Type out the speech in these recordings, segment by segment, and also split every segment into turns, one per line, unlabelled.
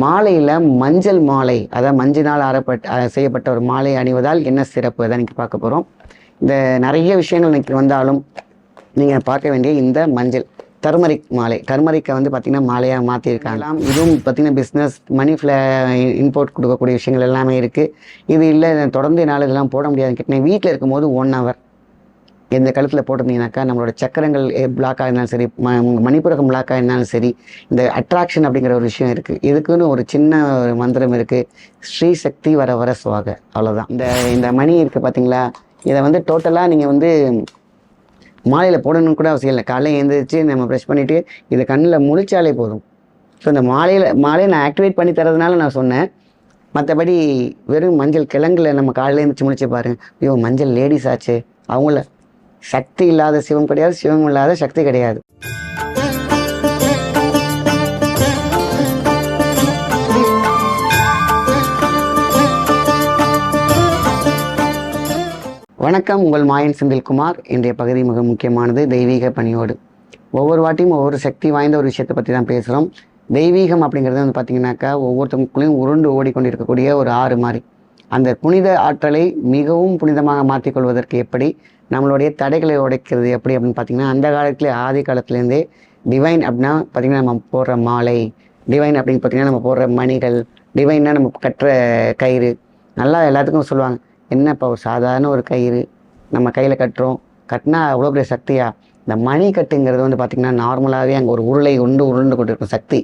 மாலையில் மஞ்சள் மாலை அதாவது மஞ்சள் ஆறப்பட்ட செய்யப்பட்ட ஒரு மாலை அணிவதால் என்ன சிறப்பு? அதை பார்க்க போகிறோம் இந்த நிறைய விஷயங்கள் இன்னைக்கு வந்தாலும் நீங்கள் பார்க்க வேண்டிய இந்த மஞ்சள் டர்மரிக் மாலை. டர்மரிக்கை வந்து பார்த்திங்கன்னா மாலையாக மாற்றிருக்காங்க இதுவும் பார்த்திங்கன்னா பிஸ்னஸ் மணி ஃப்ள இம்போர்ட் கொடுக்கக்கூடிய விஷயங்கள் எல்லாமே இருக்குது இது இல்லை தொடர்ந்து என்னால் இதெல்லாம் போட முடியாதுன்னு கேட்டேன் வீட்டில் இருக்கும்போது ஒன் ஹவர் இந்த கழுத்தில் போட்டிருந்தீங்கன்னாக்கா நம்மளோட சக்கரங்கள் பிளாக்காக இருந்தாலும் சரி ம மணிப்புரகம் பிளாக்காக இருந்தாலும் சரி இந்த அட்ராக்ஷன் அப்படிங்கிற ஒரு விஷயம் இருக்குது இதுக்குன்னு ஒரு சின்ன ஒரு மந்திரம் இருக்குது ஸ்ரீ சக்தி வர வர சுவாக. அவ்வளோதான் இந்த இந்த மணி இருக்குது பார்த்தீங்களா இதை வந்து டோட்டலாக நீங்கள் வந்து மாலையில் போடணும்னு கூட அவசியம் இல்லை. காலையில் எழுந்திரிச்சு நம்ம ப்ரெஷ் பண்ணிவிட்டு இதை கண்ணில் முழிச்சாலே போதும். ஸோ இந்த மாலையில் மாலையை நான் ஆக்டிவேட் பண்ணி தரதுனால நான் சொன்னேன். மற்றபடி வெறும் மஞ்சள் கிழங்குல நம்ம காலையில் எழுந்திரிச்சு முடிச்சு பாருங்க. ஐயோ மஞ்சள் லேடிஸ் ஆச்சு. அவங்கள சக்தி இல்லாத சிவம் கிடையாது சிவம் இல்லாத சக்தி கிடையாது. வணக்கம் உங்கள் மாயன் செந்தில்குமார். இன்றைய பகுதி மிக முக்கியமானது தெய்வீக பணியோடு. ஒவ்வொரு வாட்டியும் ஒவ்வொரு சக்தி வாய்ந்த ஒரு விஷயத்தை பற்றி தான் பேசுகிறோம் தெய்வீகம் அப்படிங்கிறது வந்து பார்த்திங்கனாக்கா ஒவ்வொருத்தவங்களுக்குள்ளேயும் உருண்டு ஓடிக்கொண்டிருக்கக்கூடிய ஒரு ஆறு மாதிரி அந்த புனித ஆற்றலை மிகவும் புனிதமாக மாற்றிக்கொள்வதற்கு எப்படி நம்மளுடைய தடைகளை உடைக்கிறது எப்படி அப்படின்னு பார்த்தீங்கன்னா அந்த காலத்துல ஆதி காலத்துலேருந்தே டிவைன் அப்படின்னா பார்த்திங்கன்னா நம்ம போடுற மாலை டிவைன் அப்படின்னு பார்த்தீங்கன்னா நம்ம போடுற மணிகள் டிவைன்னா நம்ம கட்டுற கயிறு நல்லா எல்லாத்துக்கும் சொல்லுவாங்க. என்னப்பா ஒரு சாதாரண ஒரு கயிறு நம்ம கையில் கட்டுறோம். கட்டினா அவ்வளோ பெரிய சக்தியாக இந்த மணி கட்டுங்கிறது வந்து பார்த்திங்கன்னா நார்மலாகவே அங்கே ஒரு உருளை உண்டு உருண்டு கொண்டு இருக்கும் சக்தி.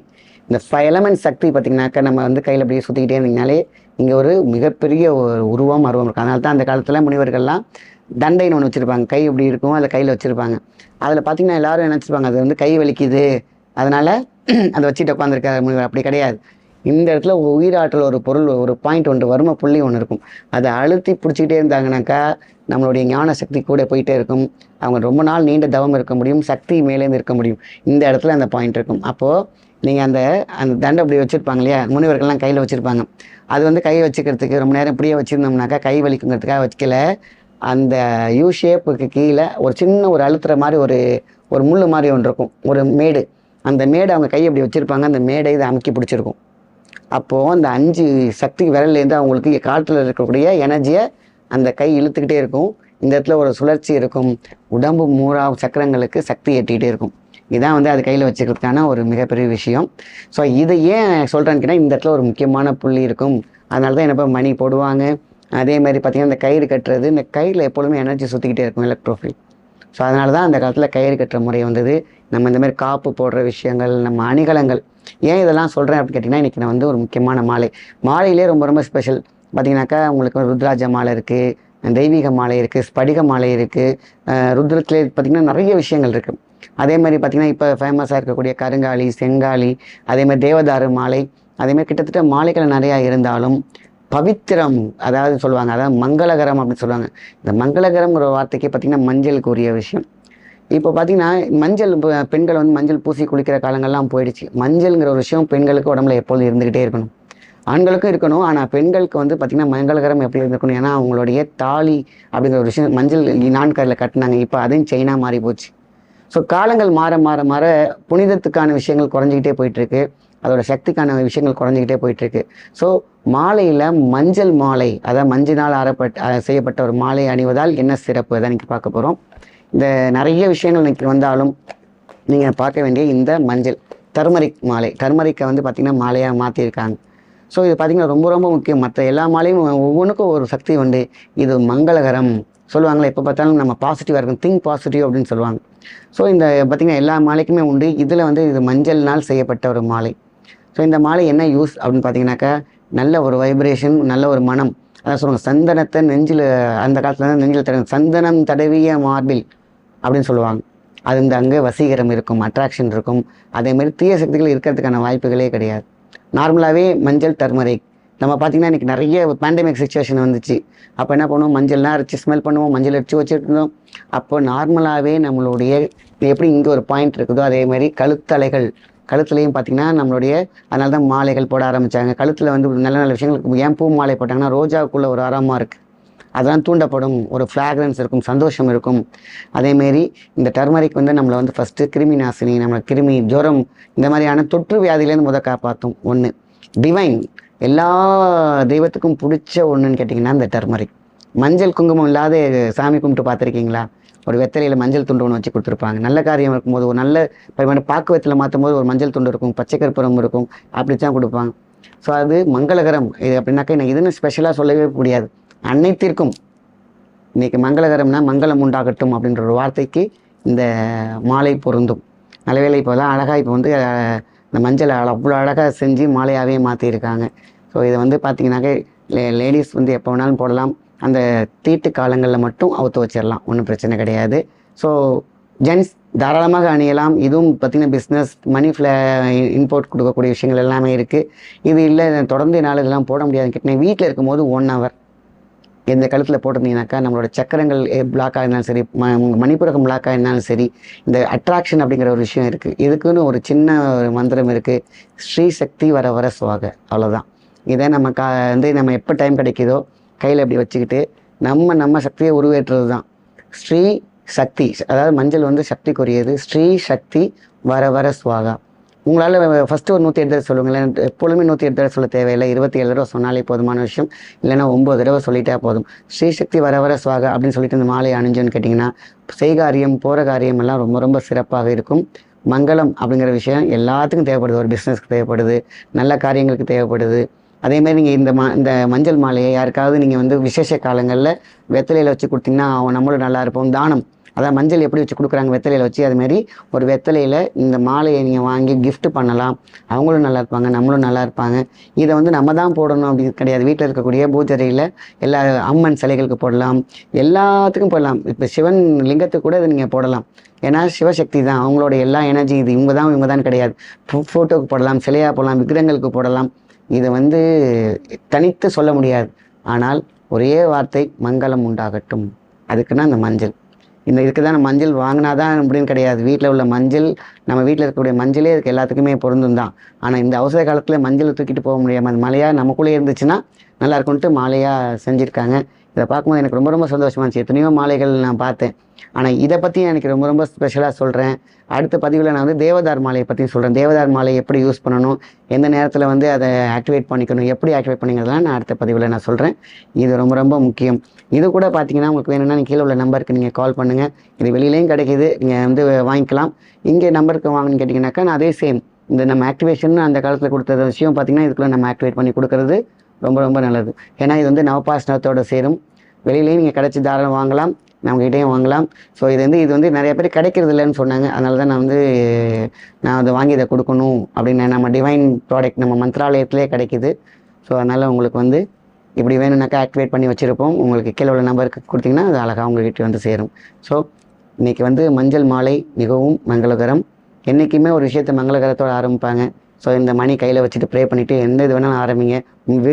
இந்த ஃபைவ் எலமெண்ட் சக்தி பார்த்திங்கனாக்கா நம்ம வந்து கையில் அப்படியே சுற்றிக்கிட்டே இருந்தீங்கனாலே இங்கே ஒரு மிகப்பெரிய ஒரு உருவம் அருவம் இருக்கும் அதனால தான் அந்த காலத்தில் முனிவர்கள்லாம் தண்டைன்னு ஒன்று வச்சுருப்பாங்க. கை இப்படி இருக்கும் அதில் கையில் வச்சுருப்பாங்க. அதில் பார்த்திங்கன்னா எல்லாரும் நினச்சிருப்பாங்க அது வந்து கை வலிக்குது. அதனால் அதை வச்சுட்டு உட்காந்துருக்காரு முனிவர். அப்படி கிடையாது. இந்த இடத்துல ஒரு உயிராற்றல் ஒரு பொருள் ஒரு பாயிண்ட் ஒன்று வரும புள்ளி ஒன்று இருக்கும். அதை அழுத்தி பிடிச்சிக்கிட்டே இருந்தாங்கனாக்கா நம்மளுடைய ஞான சக்தி கூட போயிட்டே இருக்கும். அவங்க ரொம்ப நாள் நீண்ட தவம் இருக்க முடியும். சக்தி மேலேருந்து இருக்க முடியும். இந்த இடத்துல அந்த பாயிண்ட் இருக்கும். அப்போது நீங்கள் அந்த அந்த தண்டை அப்படி வச்சுருப்பாங்க இல்லையா? முனிவர்கள்லாம் கையில் வச்சுருப்பாங்க. அது வந்து கை வச்சுக்கிறதுக்கு ரொம்ப நேரம் இப்படியே வச்சுருந்தோம்னாக்கா கை வலிக்குங்கிறதுக்காக வைக்கல. அந்த யூ ஷேப்புக்கு கீழே ஒரு சின்ன ஒரு அழுத்துற மாதிரி ஒரு ஒரு முள் மாதிரி ஒன்று இருக்கும். ஒரு மேடு. அந்த மேடை அவங்க கை அப்படி வச்சுருப்பாங்க. அந்த மேடை இதை அமுக்கி பிடிச்சிருக்கும். அப்போது அந்த அஞ்சு சக்தி விரல்லேருந்து அவங்களுக்கு காற்றில் இருக்கக்கூடிய எனர்ஜியை அந்த கை இழுத்துக்கிட்டே இருக்கும். இந்த இடத்துல ஒரு சுழற்சி இருக்கும். உடம்பு மூரா சக்கரங்களுக்கு சக்தி எட்டிகிட்டே இருக்கும். இதான் வந்து அது கையில் வச்சுக்கிறதுக்கான ஒரு மிகப்பெரிய விஷயம். ஸோ இதை ஏன் சொல்கிறேன்னு கேட்டால் இந்த இடத்துல ஒரு முக்கியமான புள்ளி இருக்கும். அதனால தான் என்ன மணி போடுவாங்க. அதே மாதிரி பார்த்திங்கன்னா இந்த கயிறு கட்டுறது இந்த கயிறில் எப்பொழுதுமே எனர்ஜி சுற்றிக்கிட்டே இருக்கும் எலக்ட்ரோஃபில் ஸோ அதனால தான் அந்த காலத்தில் கயிறு கட்டுற முறை வந்தது. நம்ம இந்த மாதிரி காப்பு போடுற விஷயங்கள் நம்ம அணிகலங்கள் ஏன் இதெல்லாம் சொல்கிறேன் அப்படின்னு கேட்டிங்கன்னா இன்றைக்கி நான் வந்து ஒரு முக்கியமான மாலை. மாலையிலே ரொம்ப ரொம்ப ஸ்பெஷல் பார்த்தீங்கன்னாக்கா உங்களுக்கு ருத்ராஜ மாலை இருக்குது தெய்வீக மாலை இருக்குது ஸ்படிக மாலை இருக்குது ருத்ரத்திலே பார்த்திங்கன்னா நிறைய விஷயங்கள் இருக்குது அதே மாதிரி பார்த்திங்கன்னா இப்போ ஃபேமஸாக இருக்கக்கூடிய கருங்காலி செங்காலி அதே மாதிரி தேவதாரு மாலை அதேமாதிரி கிட்டத்தட்ட மாலைகள் நிறையா இருந்தாலும் பவித்திரம் அதாவது சொல்லுவாங்க அதாவது மங்களகரம் அப்படின்னு சொல்லுவாங்க. இந்த மங்களகரம்ங்கிற வார்த்தைக்கு பார்த்திங்கன்னா மஞ்சளுக்கு உரிய விஷயம். இப்போ பார்த்திங்கன்னா மஞ்சள் பெண்கள் வந்து மஞ்சள் பூசி குளிக்கிற காலங்கள்லாம் போயிடுச்சு. மஞ்சள்ங்கிற ஒரு விஷயம் பெண்களுக்கு உடம்புல எப்பொழுதும் இருந்துக்கிட்டே இருக்கணும். ஆண்களுக்கும் இருக்கணும் ஆனால் பெண்களுக்கு வந்து பார்த்திங்கன்னா மங்களகரம் எப்படி இருந்திருக்கணும்? ஏன்னா அவங்களுடைய தாலி அப்படிங்கிற ஒரு விஷயம் மஞ்சள் நான்கரில் கட்டினாங்க. இப்போ அதுவும் செயினாக மாறி போச்சு. ஸோ காலங்கள் மாற மாற மாற புனிதத்துக்கான விஷயங்கள் குறைஞ்சிக்கிட்டே போயிட்டுருக்கு. அதோட சக்திக்கான விஷயங்கள் குறைஞ்சிக்கிட்டே போயிட்டுருக்கு. ஸோ மாலையில் மஞ்சள் மாலை அதாவது மஞ்சள் ஆறப்பட்ட செய்யப்பட்ட ஒரு மாலை அணிவதால் என்ன சிறப்பு? அதை இன்னைக்கு பார்க்க போகிறோம் இந்த நிறைய விஷயங்கள் இன்றைக்கி வந்தாலும் நீங்கள் பார்க்க வேண்டிய இந்த மஞ்சள் டர்மரிக் மாலை. டர்மரிக்கை வந்து பார்த்திங்கன்னா மாலையாக மாற்றிருக்காங்க ஸோ இது பார்த்திங்கன்னா ரொம்ப ரொம்ப முக்கியம். மற்ற எல்லா மாலையும் ஒவ்வொன்றுக்கும் ஒரு சக்தி உண்டு. இது மங்களகரம். சொல்லுவாங்களே எப்போ பார்த்தாலும் நம்ம பாசிட்டிவாக இருக்கும் திங்க் பாசிட்டிவ் அப்படின்னு சொல்லுவாங்க. ஸோ இந்த பார்த்திங்கன்னா எல்லா மாலைக்குமே உண்டு. இதில் வந்து இது மஞ்சள்னால் செய்யப்பட்ட ஒரு மாலை. ஸோ இந்த மாலை என்ன யூஸ் அப்படின்னு பார்த்தீங்கன்னாக்கா நல்ல ஒரு வைப்ரேஷன் நல்ல ஒரு மனம். அதான் சொல்லுவாங்க சந்தனத்தை நெஞ்சில் அந்த காலத்தில் தான் நெஞ்சில் தடவை சந்தனம் தடவிய மார்பில் அப்படின்னு சொல்லுவாங்க. அது இந்த அங்கே வசீகரம் இருக்கும் அட்ராக்ஷன் இருக்கும். அதேமாதிரி தீய சக்திகள் இருக்கிறதுக்கான வாய்ப்புகளே கிடையாது. நார்மலாகவே மஞ்சள் டர்மரிக் நம்ம பார்த்திங்கன்னா இன்றைக்கி நிறைய பேண்டமிக் சுச்சுவேஷன் வந்துச்சு. அப்போ என்ன பண்ணுவோம்? மஞ்சள்லாம் அரைச்சி ஸ்மெல் பண்ணுவோம். மஞ்சள் அடித்து வச்சுட்டு இருந்தோம் அப்போ நார்மலாகவே நம்மளுடைய எப்படி இங்கே ஒரு பாயிண்ட் இருக்குதோ அதே மாதிரி கழுத்தலைகள் கழுத்துலையும் பார்த்திங்கன்னா நம்மளுடைய அதனால தான் மாலைகள் போட ஆரம்பித்தாங்க கழுத்தில் வந்து நல்ல நல்ல விஷயங்களுக்கு ஏன் பூ மாலை போட்டாங்கன்னா ரோஜாவுக்குள்ளே ஒரு அறமாக இருக்குது அதெல்லாம் தூண்டப்படும். ஒரு ஃப்ராக்ரன்ஸ் இருக்கும் சந்தோஷம் இருக்கும். அதேமாரி இந்த டர்மரிக் வந்து நம்மளை வந்து ஃபஸ்ட்டு கிருமி நாசினி நம்மளை கிருமி ஜுரம் இந்த மாதிரியான தொற்று வியாதியிலேருந்து முத காப்பாற்றும் ஒன்று டிவைன் எல்லா தெய்வத்துக்கும் பிடிச்ச ஒன்றுன்னு கேட்டிங்கன்னா இந்த டர்மரிக் மஞ்சள் குங்குமம் இல்லாத சாமி கும்பிட்டு பார்த்துருக்கீங்களா? ஒரு வெத்தலையில் மஞ்சள் துண்டு ஒன்று வச்சு கொடுத்துருப்பாங்க. நல்ல காரியம் இருக்கும்போது ஒரு நல்ல பரிமாணம் பாக்கு மாற்றும் போது ஒரு மஞ்சள் துண்டு இருக்கும் பச்சை கற்பூரம் இருக்கும் அப்படி தான் கொடுப்பாங்க. ஸோ அது மங்களகரம். இது அப்படின்னாக்கா எனக்கு இதுன்னு ஸ்பெஷலாக சொல்லவே முடியாது. அனைத்திற்கும். இன்றைக்கி மங்களகரம்னா மங்களம் உண்டாகட்டும் அப்படின்ற ஒரு வார்த்தைக்கு இந்த மாலை பொருந்தும். நல்லவேளை இப்போ தான் அழகாக இப்போ வந்து இந்த மஞ்சளை அவ்வளோ அழகாக செஞ்சு மாலையாகவே மாற்றிருக்காங்க ஸோ இதை வந்து பார்த்தீங்கன்னாக்க லே லேடிஸ் வந்து எப்போ வேணாலும் போடலாம். அந்த தீட்டு காலங்களில் மட்டும் அவுத்து வச்சிடலாம் ஒன்றும் பிரச்சனை கிடையாது. ஸோ ஜென்ஸ் தாராளமாக அணியலாம். இதுவும் பார்த்திங்கன்னா பிஸ்னஸ் மணி ஃப்ள இம்போர்ட் கொடுக்கக்கூடிய விஷயங்கள் எல்லாமே இருக்குது இது இல்லை தொடர்ந்து என்னால் இதெல்லாம் போட முடியாதுன்னு கேட்டேன் வீட்டில் இருக்கும்போது ஒன் ஹவர் இந்த கழுத்தில் போட்டிருந்தீங்கன்னாக்கா நம்மளோட சக்கரங்கள் பிளாக்காக இருந்தாலும் சரி ம மணிப்புரகம் பிளாக்காக இருந்தாலும் சரி இந்த அட்ராக்ஷன் அப்படிங்கிற ஒரு விஷயம் இருக்குது இதுக்குன்னு ஒரு சின்ன ஒரு மந்திரம் இருக்குது ஸ்ரீ சக்தி வர வர சுவாக. அவ்வளோதான் இதை நம்ம கா வந்து நம்ம எப்போ டைம் கிடைக்குதோ கையில் இப்படி வச்சுக்கிட்டு நம்ம நம்ம சக்தியை உருவேற்றுறது தான் ஸ்ரீ சக்தி அதாவது மஞ்சள் வந்து சக்திக்குரியது. ஸ்ரீ சக்தி வர வர சுவாகா. உங்களால் ஃபஸ்ட்டு ஒரு நூற்றி எட்டு தடவை சொல்லுங்களேன். எப்பொழுதுமே நூற்றி எட்டு தடவை சொல்ல தேவையில்லை. இருபத்தி ஏழு தடவை சொன்னாலே போதுமான விஷயம். இல்லைன்னா ஒம்பது தடவை சொல்லிட்டா போதும். ஸ்ரீசக்தி வர வர சுவாக அப்படின்னு சொல்லிட்டு இந்த மாலை அணிஞ்சோன்னு கேட்டிங்கன்னா செய்காரியம் போகிற காரியம் எல்லாம் ரொம்ப ரொம்ப சிறப்பாக இருக்கும். மங்களம் அப்படிங்கிற விஷயம் எல்லாத்துக்கும் தேவைப்படுது. ஒரு பிஸ்னஸ்க்கு தேவைப்படுது. நல்ல காரியங்களுக்கு தேவைப்படுது. அதேமாதிரி நீங்கள் இந்த மா இந்த மஞ்சள் மாலையை யாருக்காவது நீங்கள் வந்து விசேஷ காலங்களில் வெத்தலையில் வச்சு கொடுத்தீங்கன்னா அவன் நம்மளும் நல்லா இருப்போம். தானம். அதான் மஞ்சள் எப்படி வச்சு கொடுக்குறாங்க வெத்தலையில் வச்சு அதுமாரி ஒரு வெத்தலையில் இந்த மாலையை நீங்கள் வாங்கி கிஃப்ட்டு பண்ணலாம். அவங்களும் நல்லா இருப்பாங்க நம்மளும் நல்லா இருப்பாங்க. இதை வந்து நம்ம தான் போடணும் அப்படின்னு கிடையாது. வீட்டில் இருக்கக்கூடிய பூஜரையில் எல்லா அம்மன் சிலைகளுக்கு போடலாம். எல்லாத்துக்கும் போடலாம். இப்போ சிவன் லிங்கத்துக்கு கூட இதை நீங்கள் போடலாம். ஏன்னா சிவசக்தி தான். அவங்களோட எல்லா எனர்ஜி இது. இவங்க தான் இவங்க தான் கிடையாது. ஃபோட்டோவுக்கு போடலாம் சிலையாக போடலாம் விக்கிரங்களுக்கு போடலாம். இதை வந்து தனித்து சொல்ல முடியாது. ஆனால் ஒரே வார்த்தை மங்களம் உண்டாகட்டும். அதுக்குன்னா அந்த மஞ்சள். இந்த இதுக்கு தான் மஞ்சள் வாங்கினா தான் அப்படின்னு கிடையாது. வீட்டில் உள்ள மஞ்சள் நம்ம வீட்டில் இருக்கக்கூடிய மஞ்சளே இதுக்கு எல்லாத்துக்குமே பொருந்தும் தான். ஆனால் இந்த அவசர காலத்தில் மஞ்சள் தூக்கிட்டு போக முடியாமல் மழையாக நமக்குள்ளே இருந்துச்சுன்னா நல்லா இருக்கும்ட்டு மாலையாக செஞ்சுருக்காங்க. இதை பார்க்கும்போது எனக்கு ரொம்ப ரொம்ப சந்தோஷமாக இருந்துச்சு. எத்தனையோ மாலைகள் நான் பார்த்தேன். ஆனால் இதை பற்றி எனக்கு ரொம்ப ரொம்ப ஸ்பெஷலாக சொல்கிறேன் அடுத்த பதிவில் நான் வந்து தேவதார் மாலையை பற்றி சொல்கிறேன் தேவதார் மாலை எப்படி யூஸ் பண்ணணும்? எந்த நேரத்தில் வந்து அதை ஆக்டிவேட் பண்ணிக்கணும்? எப்படி ஆக்டிவேட் பண்ணிக்கிறதுலாம் நான் அடுத்த பதிவில் நான் சொல்கிறேன் இது ரொம்ப ரொம்ப முக்கியம். இது கூட பார்த்தீங்கன்னா உங்களுக்கு வேணும்னா நீங்கள் கீழே உள்ள நம்பருக்கு நீங்கள் கால் பண்ணுங்கள் இது வெளியிலையும் கிடைக்கிது. நீங்கள் வந்து வாங்கிக்கலாம். இங்கே நம்பருக்கு வாங்கணும்னு கேட்டிங்கனாக்கா நான் அதே சேம் இந்த நம்ம ஆக்டிவேஷன் அந்த காலத்தில் கொடுத்த விஷயம் பார்த்தீங்கன்னா இதுக்குள்ளே நம்ம ஆக்டிவேட் பண்ணி கொடுக்கறது ரொம்ப ரொம்ப நல்லது. ஏன்னா இது வந்து நவபாசனத்தோடு சேரும். வெளியிலையும் நீங்கள் கிடச்சி தாராளம் வாங்கலாம். நம்மகிட்டையும் வாங்கலாம். ஸோ இது வந்து இது வந்து நிறைய பேர் கிடைக்கிறது இல்லைன்னு சொன்னாங்க. அதனால தான் நான் வந்து நான் அதை வாங்கி இதை கொடுக்கணும் அப்படின்னு நம்ம டிவைன் ப்ராடக்ட் நம்ம மந்த்ராலயத்திலே கிடைக்குது. ஸோ அதனால் உங்களுக்கு வந்து இப்படி வேணும்னாக்கா ஆக்டிவேட் பண்ணி வச்சுருப்போம். உங்களுக்கு கீழே உள்ள நம்பருக்கு கொடுத்தீங்கன்னா அது அழகாக உங்ககிட்ட வந்து சேரும். ஸோ இன்றைக்கி வந்து மஞ்சள் மாலை மிகவும் மங்களகரம். என்றைக்குமே ஒரு விஷயத்தை மங்களகரத்தோட ஆரம்பிப்பாங்க. ஸோ இந்த மணி கையில் வச்சுட்டு ப்ரே பண்ணிவிட்டு எந்த இது வேணாலும் ஆரம்பிங்க.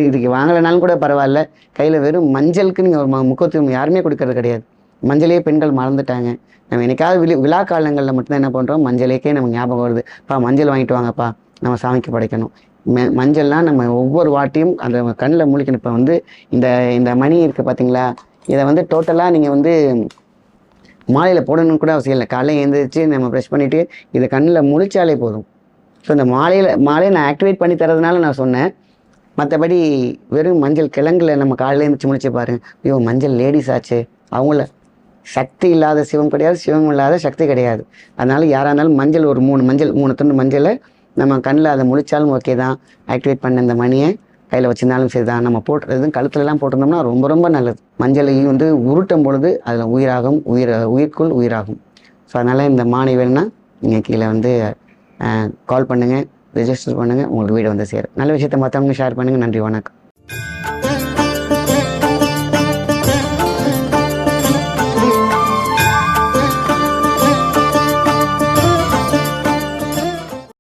இதுக்கு வாங்கலைனாலும் கூட பரவாயில்ல. கையில் வெறும் மஞ்சளுக்கு நீங்கள் ஒரு முக்கியத்துவம் யாருமே கொடுக்கறது கிடையாது. மஞ்சளே பெண்கள் மறந்துட்டாங்க. நம்ம என்னைக்காவது விழி விழா காலங்களில் மட்டும்தான் என்ன பண்ணுறோம் மஞ்சளுக்கே நமக்கு ஞாபகம் வருது. பா மஞ்சள் வாங்கிட்டு வாங்கப்பா. நம்ம சாமிக்கு படைக்கணும். மஞ்சள்லாம் நம்ம ஒவ்வொரு வாட்டியும் அந்த கண்ணில் முழிக்கணும் இப்போ வந்து இந்த இந்த மணி இருக்குது பார்த்தீங்களா இதை வந்து டோட்டலாக நீங்கள் வந்து மாலையில் போடணும்னு கூட அவசியம் இல்லை. காலையில் எழுந்திரிச்சு நம்ம ப்ரெஷ் பண்ணிவிட்டு இதை கண்ணில் முழிச்சாலே போதும். ஸோ இந்த மாலையில் மாலையை நான் ஆக்டிவேட் பண்ணி தரதுனால நான் சொன்னேன். மற்றபடி வெறும் மஞ்சள் கிழங்குல நம்ம காலையில் எழுந்திரிச்சு முடிச்சு பாருங்க ஐயோ மஞ்சள் லேடிஸ் ஆச்சு. அவங்கள சக்தி இல்லாத சிவம் கிடையாது சிவம் இல்லாத சக்தி கிடையாது. அதனால் யாராக இருந்தாலும் மஞ்சள் ஒரு மூணு மஞ்சள் மூணு துண்டு மஞ்சளை நம்ம கண்ணில் அதை முழிச்சாலும் ஓகே தான். ஆக்டிவேட் பண்ண இந்த மணியை கையில் வச்சிருந்தாலும் சரி தான். நம்ம போட்டுறது கழுத்துலலாம் போட்டிருந்தோம்னா ரொம்ப ரொம்ப நல்லது. மஞ்சளையும் வந்து உருட்டும் பொழுது அதில் உயிராகும் உயிர் உயிர்க்குள் உயிராகும். ஸோ அதனால் இந்த மானை வேணும்னா நீங்கள் கீழே வந்து கால் பண்ணுங்கள் ரிஜிஸ்டர் பண்ணுங்கள் உங்களுக்கு வீடு வந்து சேரும். நல்ல விஷயத்தை மற்றவங்க ஷேர் பண்ணுங்கள் நன்றி வணக்கம்.